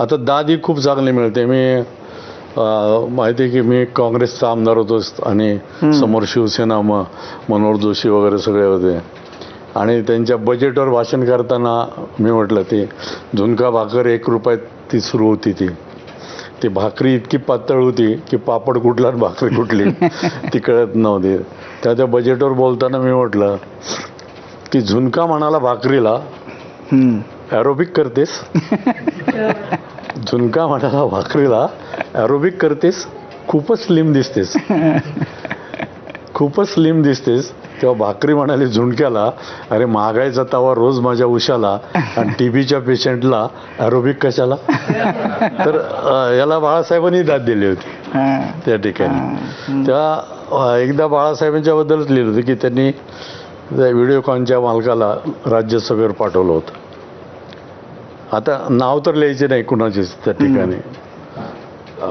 आता दादी खूप चांगली मिळते. मी माहिती आहे की मी काँग्रेसचा आमदार होतो आणि समोर शिवसेना म मनोहर जोशी वगैरे सगळे होते. आणि त्यांच्या बजेटवर भाषण करताना मी म्हटलं ते झुणका भाकर एक रुपयात ती सुरू होती ती. ती भाकरी इतकी पातळ होती की पापड कुठला आणि भाकरी कुठली ती कळत नव्हती. त्या त्या बजेटवर बोलताना मी म्हटलं की झुणका म्हणाला भाकरीला. ॲरोबिक करतेस. झुणका म्हणाला भाकरीला ॲरोबिक करतेस खूपच स्लिम दिसतेस. खूपच स्लिम दिसतेस. तेव्हा भाकरी म्हणाली झुणक्याला अरे महागाईचा तवा रोज माझ्या उशाला आणि टीबीच्या पेशंटला ॲरोबिक कशाला? तर याला बाळासाहेबांनी दाद दिली होती. त्या ठिकाणी. त्या अं, एकदा बाळासाहेबांच्या बद्दलच लिहिलं होतं की त्यांनी त्या व्हिडिओकॉनच्या मालकाला राज्यसभेवर पाठवलं होतं. आता नाव तर लिहायचे नाही कुणाचेच त्या ठिकाणी.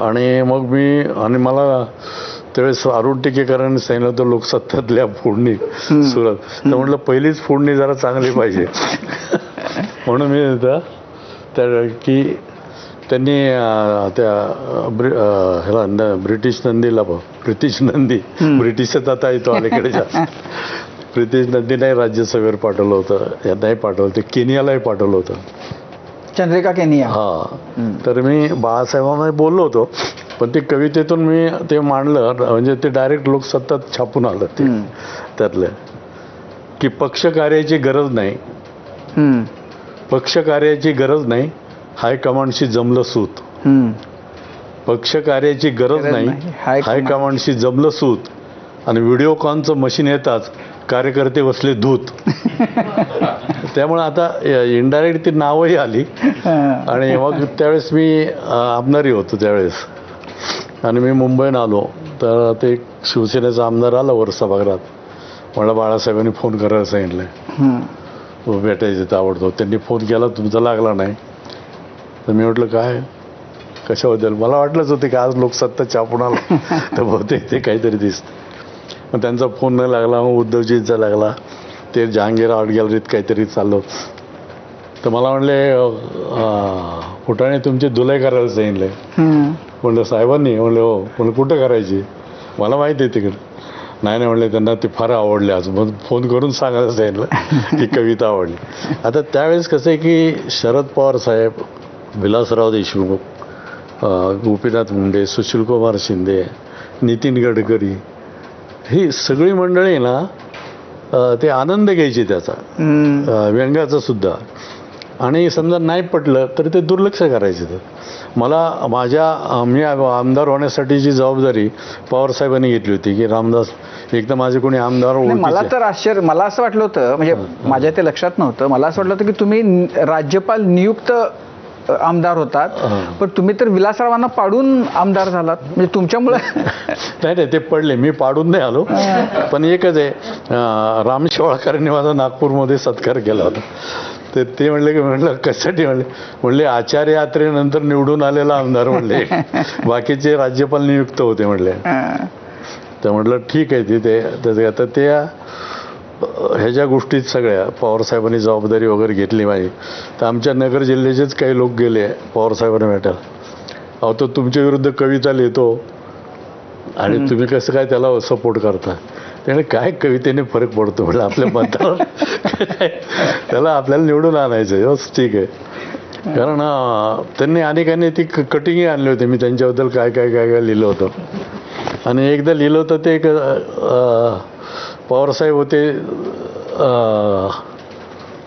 आणि मग मी आणि मला त्यावेळेस अरुण टिकेकरांनी सांगितलं होतं लोकसत्तातल्या फोडणी सुरत. तर म्हटलं पहिलीच फोडणी जरा चांगली पाहिजे. म्हणून मी त्या की त्यांनी त्या ब्रि- ह्याला न- ब्रिटिश नंदीला ब्रिटिश नंदी. ब्रिटिशच आता येतो अलीकडच्या. ब्रिटिश नंदी नाही राज्यसभेवर पाठवलं होतं या नाही पाठवलं ते केनियालाही पाठवलं होतं. चंद्रिका केनिया हा तर मी बाळासाहेबांना बोललो होतो पण ते कवितेतून मी ते मांडलं म्हणजे ते डायरेक्ट लोकसत्तात छापून आलं ते. त्यातलं की पक्ष कार्याची गरज नाही हम्म. पक्ष कार्याची गरज नाही हायकमांडशी जमलं सूत हम्म. पक्ष कार्याची गरज नाही नाही. हायकमांड- हायकमांडशी जमलं सूत आणि व्हिडिओकॉनचं मशीन येताच कार्यकर्ते बसले दूत त्यामुळे आता इनडायरेक्ट ती नावही आली. हा. आणि मग त्यावेळेस मी आमदारी होतो त्यावेळेस. आणि मी मुंबईनं आलो. तर ते शिवसेनेचा आमदार आला वर सभागृहात. मला बाळासाहेबांनी फोन करायला सांगितलं. तो भेटायचं तर आवडतो त्यांनी फोन केला तुमचा लागला नाही. तर मी म्हटलं काय? कशाबद्दल? मला वाटलंच होतं की आज लोकसत्ता छापून आला. तर बहुतेक ते काहीतरी दिसतं. मग त्यांचा फोन नाही लागला मग उद्धवजींचा लागला. ते जहांगीर आर्ट गॅलरीत काहीतरी चाललं. तर मला म्हणले फुटाणे तुमची धुलाई करायला सांगितले. म्हणलं साहेबांनी म्हणले हो म्हणलं कुठं करायची? मला माहिती आहे तिकडं. नाही नाही म्हणले त्यांना ते फार आवडले आज. मग फोन करून सांगायला सांगितलं की कविता आवडली. आता त्यावेळेस कसं आहे की शरद पवार साहेब विलासराव देशमुख गोपीनाथ मुंडे सुशीलकुमार शिंदे नितीन गडकरी ही सगळी मंडळी ना ते आनंद घ्यायची त्याचा. व्यंग्याचं सुद्धा. आणि समजा नाही पटलं तर ते दुर्लक्ष करायचे तर मला माझ्या मी आमदार होण्यासाठीची जबाबदारी पवारसाहेबांनी घेतली होती की रामदास एक तर माझे कोणी आमदार मला तर आश्चर्य मला असं वाटलं होतं म्हणजे माझ्या ते लक्षात नव्हतं मला असं वाटलं होतं की तुम्ही राज्यपाल नियुक्त आमदार होतात. पण तुम्ही तर विलासरावांना पाडून आमदार झालात. म्हणजे तुमच्यामुळे नाही नाही ते पडले. मी पाडून नाही आलो. पण एकच आहे राम शेवाळकरांनी माझा नागपूरमध्ये सत्कार केला होता. तर ते म्हणले की म्हणलं कशासाठी म्हणले? म्हणले आचार्य यात्रेनंतर निवडून आलेला आमदार म्हणले. बाकीचे राज्यपाल नियुक्त होते म्हणले. तर म्हटलं ठीक आहे तिथे तर आता त्या ह्याच्या गोष्टीत सगळ्या पवारसाहेबांनी जबाबदारी वगैरे घेतली माझी तर आमच्या नगर जिल्ह्याचेच काही लोक गेले पवारसाहेबांना भेटायला. अहो तो तुमच्या विरुद्ध कविता लिहितो आणि तुम्ही कसं काय त्याला सपोर्ट करता? त्याने काय कवितेने फरक पडतो म्हणजे आपल्या मतावर? त्याला आपल्याला निवडून आणायचं ठीक आहे. कारण त्यांनी अनेकांनी ती कटिंगही आणली होती. मी त्यांच्याबद्दल काय काय काय काय लिहिलं होतं. आणि एकदा लिहिलं होतं ते एक पवारसाहेब होते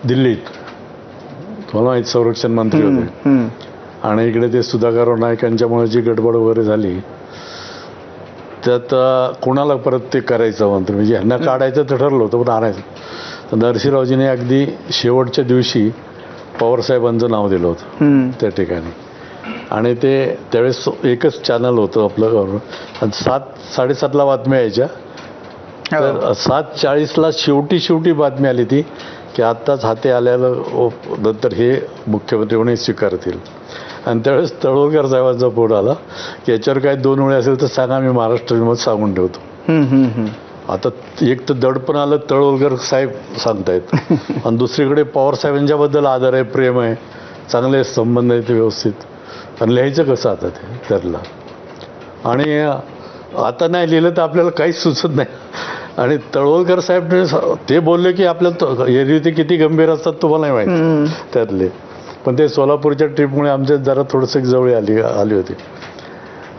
दिल्लीत तुम्हाला माहीत संरक्षण मंत्री होते. आणि इकडे ते सुधाकरराव नाईकांच्यामुळे जी गडबड वगैरे झाली त्यात कोणाला परत ते करायचं मंत्री म्हणजे ह्यांना काढायचं तर ठरलं होतं पण आणायचं तर नरसिंहरावजीने अगदी शेवटच्या दिवशी पवारसाहेबांचं नाव दिलं होतं. त्या ठिकाणी आणि ते त्यावेळेस एकच चॅनल होतं आपलं आणि सात साडेसातला बातम्या यायच्या. तर सात चाळीसला शेवटी शेवटी बातमी आली ती की आत्ताच हाती आल्यानं ओ- नंतर हे मुख्यमंत्री म्हणून स्वीकारतील. आणि त्यावेळेस तळवलकर साहेबांचा फोन आला की याच्यावर काय दोन वेळे असेल तर सांगा मी महाराष्ट्र विमत सांगून ठेवतो. आता एक तर दडपण आलं तळवलकर साहेब सांगतायत. आणि दुसरीकडे पवार साहेबांच्याबद्दल आदर आहे प्रेम आहे चांगले संबंध आहेत व्यवस्थित. आणि लिहायचं कसं आता ते त्यातलं आणि आता नाही लिहिलं तर आपल्याला काहीच सुचत नाही. आणि तळवलकर साहेब ते बोलले की आपल्या एरवी ते किती गंभीर असतात तुम्हाला नाही माहिती. त्यातले. पण ते सोलापूरच्या ट्रिपमुळे आमच्या जरा थोडंसं जवळ आली आली होती.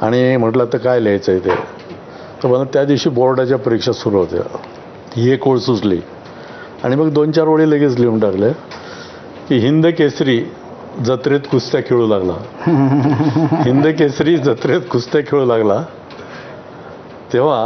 आणि म्हटलं तर काय लिहायचं आहे ते? तर मला त्या दिवशी बोर्डाच्या परीक्षा सुरू होत्या. ही एक ओळ सुचली. आणि मग दोन चार ओळी लगेच लिहून टाकल्या की हिंद केसरी जत्रेत कुस्त्या खेळू लागला. हिंद केसरी जत्रेत कुस्त्या खेळू लागला. तेव्हा